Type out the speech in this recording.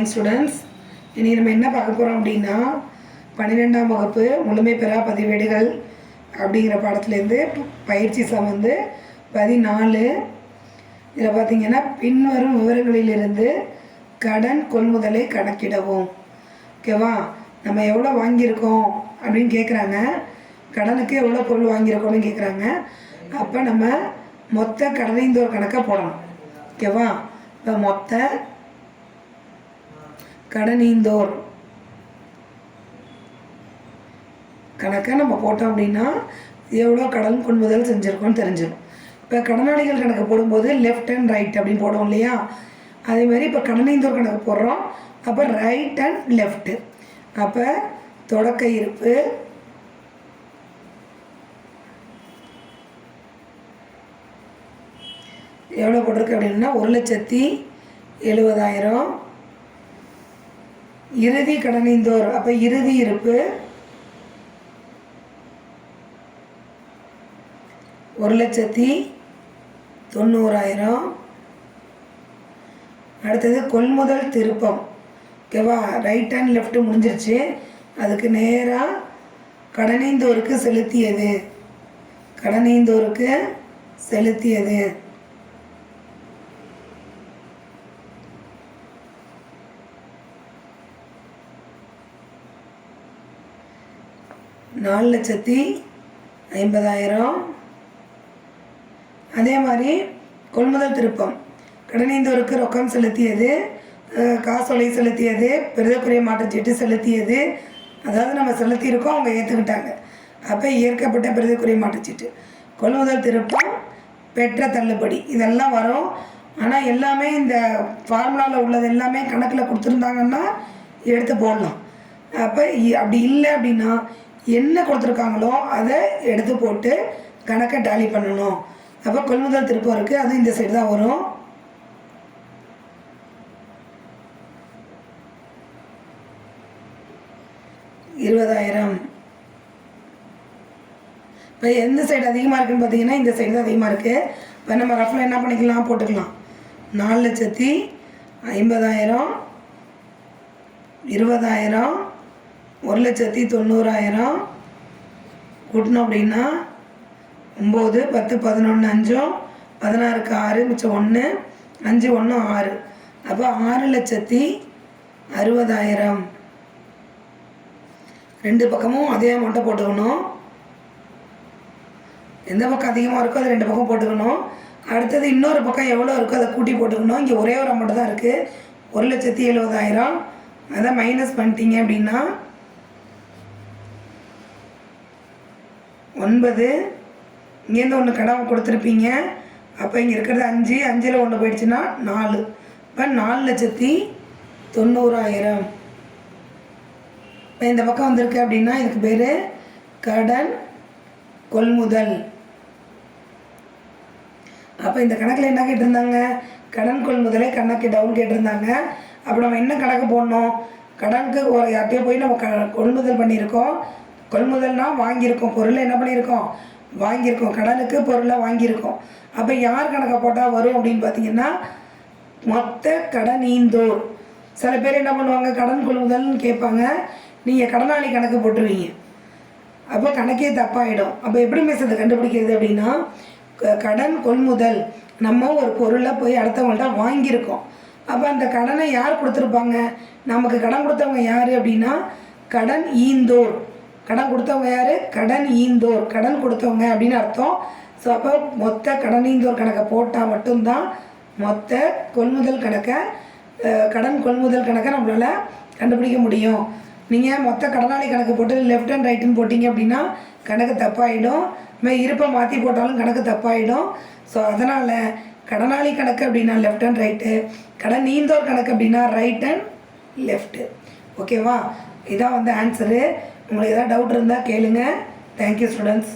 Morning students இனி நம்ம என்ன பார்க்க போகிறோம் அப்படின்னா பன்னிரெண்டாம் வகுப்பு முழுமை பெறா பதிவேடுகள் அப்படிங்கிற பாடத்துலேருந்து பயிற்சி சம் வந்து பதினாலு. இதில் பார்த்தீங்கன்னா பின்வரும் விவரங்களிலிருந்து கடன் கொள்முதலை கணக்கிடவும். ஓகேவா நம்ம எவ்வளோ வாங்கியிருக்கோம் அப்படின்னு கேட்குறாங்க கடனுக்கு எவ்வளோ பொருள் வாங்கியிருக்கோம்னு கேட்குறாங்க அப்போ நம்ம மொத்த கடனைந்தோர் கணக்காக போடணும். ஓகேவா இப்போ மொத்த கடனீந்தோர். கணக்கை நம்ம போட்டோம் அப்படின்னா எவ்வளோ கடன் கொள்முதல் செஞ்சுருக்கோம்னு தெரிஞ்சிடும். இப்போ கடனாளிகள் கணக்கு போடும்போது லெஃப்ட் அண்ட் ரைட் அப்படின்னு போடுவோம் இல்லையா? அதே மாதிரி இப்போ கடனீந்தோர் கணக்கு போடுறோம். அப்போ ரைட் அண்ட் லெஃப்ட்டு அப்போ தொடக்க இருப்பு எவ்வளோ போட்டிருக்கு அப்படின்னா ஒரு லட்சத்தி எழுபதாயிரம். இறுதி கடனிந்தோர் அப்போ இறுதி இருப்பு? ஒரு லட்சத்தி தொண்ணூறாயிரம். அடுத்தது கொள்முதல் திருப்பம். ஓகேவா? ரைட் அண்ட் லெஃப்ட் முடிஞ்சிருச்சு. அதுக்கு நேராக கடனீந்தோருக்கு செலுத்தியது. கடனீந்தோருக்கு செலுத்தியது. நாலு லட்சத்தி ஐம்பதாயிரம். அதே மாதிரி கொள்முதல் திருப்பம். கடனீந்தோருக்கு ரொக்கம் செலுத்தியது காசோலை செலுத்தியது பெரிதக்குரிய மாற்றச்சீட்டு செலுத்தியது. அதாவது நம்ம செலுத்தியிருக்கோம் அவங்க ஏற்றுக்கிட்டாங்க அப்போ ஏற்கப்பட்ட பெரிதக்குரிய மாற்றச்சீட்டு கொள்முதல் திருப்பம் பெற்ற தள்ளுபடி. இதெல்லாம் வரும். ஆனால் எல்லாமே இந்த ஃபார்முலாவில் உள்ளது எல்லாமே கணக்கில் கொடுத்துருந்தாங்கன்னா எடுத்து போடலாம். அப்போ இ- அப்படி இல்லை அப்படின்னா என்ன கொடுத்துருக்காங்களோ அதை எடுத்து போட்டு கணக்கை டாலி பண்ணணும். அப்போ கொள்முதல் திருப்பம் இருக்குது அதுவும் இந்த சைடு தான் வரும். இருபதாயிரம். இப்போ எந்த சைடு அதிகமாக இருக்குன்னு பார்த்தீங்கன்னா இந்த சைடு தான் அதிகமாக இருக்குது இப்போ நம்ம ரஃபில் என்ன பண்ணிக்கலாம்? போட்டுக்கலாம். நாலு லட்சத்தி ஐம்பதாயிரம் இருபதாயிரம் ஒரு லட்சத்தி தொண்ணூறாயிரம். கூட்டினோம் அப்படின்னா ஒம்பது பத்து பதினொன்று அஞ்சும் பதினாறுக்கு ஆறு மிச்சம் ஒன்று அஞ்சு ஒன்று ஆறு. அப்போ ஆறு லட்சத்தி அறுபதாயிரம். ரெண்டு பக்கமும் அதே அமௌண்ட்டை போட்டுக்கணும். எந்த பக்கம் அதிகமாக இருக்கோ அது ரெண்டு பக்கம் போட்டுக்கணும். அடுத்தது இன்னொரு பக்கம் எவ்வளோ இருக்கோ அதை கூட்டி போட்டுக்கணும். இங்கே ஒரே ஒரு அமௌண்ட்டு தான் இருக்குது ஒரு லட்சத்தி எழுபதாயிரம். அதை மைனஸ் பண்ணிட்டீங்க அப்படின்னா ஒன்பது. இங்கேருந்து ஒன்று கடன் கொடுத்துருப்பீங்க. அப்போ இங்கே இருக்கிறது அஞ்சு. அஞ்சில் ஒன்று போயிடுச்சுன்னா நாலு. இப்போ நாலு லட்சத்தி தொண்ணூறாயிரம். இப்போ இந்த பக்கம் வந்திருக்கு அப்படின்னா இதுக்கு பேர் கடன் கொள்முதல். அப்போ இந்த கணக்கில் என்ன கேட்டிருந்தாங்க? கடன் கொள்முதலே கணக்கு டவுன் கேட்டிருந்தாங்க. அப்போ நம்ம என்ன கணக்கு போடணும்? கடனுக்கு யார்கிட்டயோ போய் நம்ம க கொள்முதல் பண்ணியிருக்கோம். கொள்முதல்னா வாங்கியிருக்கோம் பொருளை என்ன பண்ணியிருக்கோம்? வாங்கியிருக்கோம் கடனுக்கு பொருளை வாங்கியிருக்கோம். அப்போ யார் கணக்கை போட்டால் வரும் அப்படின்னு பார்த்தீங்கன்னா மொத்த கடனீந்தோர். சில பேர் என்ன பண்ணுவாங்க கடன் கொள்முதல்னு கேட்பாங்க நீங்கள் கடனாளி கணக்கு போட்டுருவீங்க. அப்போ கணக்கே தப்பாயிடும். அப்போ எப்படி மிஸ் அதை கண்டுபிடிக்கிறது அப்படின்னா க- கடன் கொள்முதல். நம்ம ஒரு பொருளை போய் அடுத்தவங்கள்ட்ட வாங்கியிருக்கோம். அப்போ அந்த கடனை யார் கொடுத்துருப்பாங்க? நமக்கு கடன் கொடுத்தவங்க யார் அப்படின்னா கடன் ஈந்தோர். கடன் கொடுத்தவங்க யார்? கடன் ஈந்தோர். கடன் கொடுத்தவங்க அப்படின்னு அர்த்தம். ஸோ அப்போ மொத்த கடன் ஈந்தோர் கணக்கை போட்டால் மட்டும்தான் மொத்த கொள்முதல் கணக்கை கடன் கொள்முதல் கணக்கை நம்மளால் கண்டுபிடிக்க முடியும். நீங்கள் மொத்த கடனாளி கணக்கு போட்டு லெஃப்ட் அண்ட் ரைட்டுன்னு போட்டிங்க அப்படின்னா கணக்கு தப்பாயிடும். மே இருப்பை மாற்றி போட்டாலும் கணக்கு தப்பாயிடும். ஸோ அதனால் கடனாளி கணக்கு அப்படின்னா லெஃப்ட் அண்ட் ரைட்டு கடன் நீந்தோர் கணக்கு அப்படின்னா ரைட் அண்ட் லெஃப்ட்டு ஓகேவா இதான் வந்து ஆன்சரு உங்களுக்கு எதாவது டவுட் இருந்தால் கேளுங்க. Thank you students